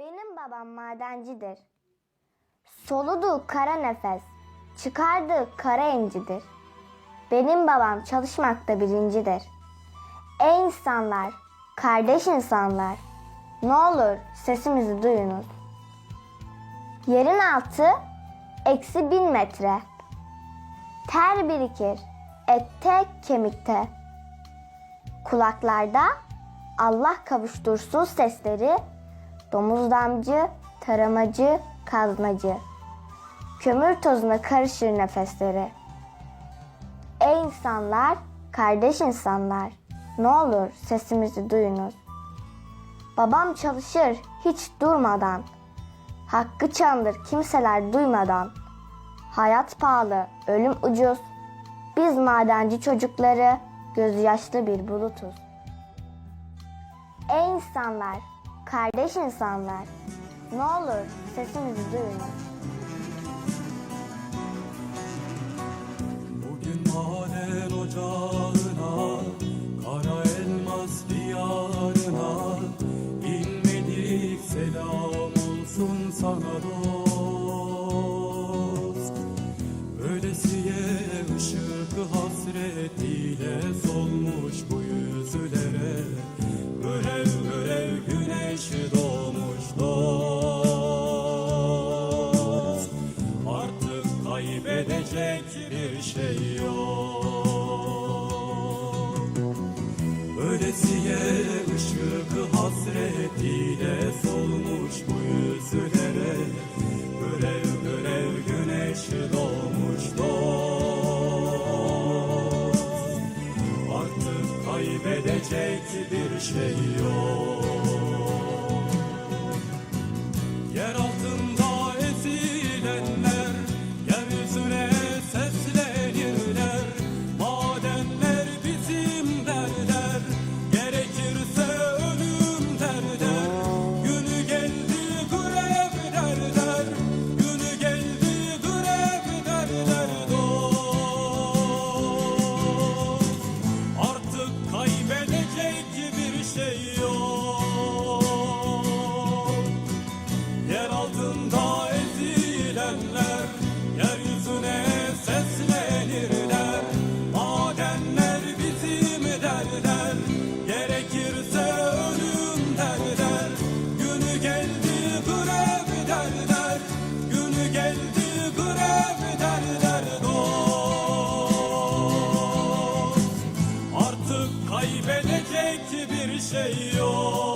Benim babam madencidir. Soluduğu kara nefes, çıkardığı kara incidir. Benim babam çalışmakta birincidir. Ey insanlar, kardeş insanlar, ne olur sesimizi duyunuz. Yerin altı eksi bin metre. Ter birikir ette kemikte. Kulaklarda Allah kavuştursun sesleri, domuz damcı, taramacı, kaznacı. Kömür tozuna karışır nefesleri. Ey insanlar, kardeş insanlar, ne olur sesimizi duyunuz. Babam çalışır hiç durmadan. Hakkı çandır kimseler duymadan. Hayat pahalı, ölüm ucuz. Biz madenci çocukları gözü yaşlı bir bulutuz. Ey insanlar, kardeş insanlar, ne olur sesimizi duyunuz. Bugün maden ocağına Kara elmas diyarına İnmedik selam olsun sana dost kaybedecek bir şey yok. Ölesiye ışık hasretiyle solmuş bu yüzlere. Görev görev güneş doğmuş dost. Artık kaybedecek bir şey yok dost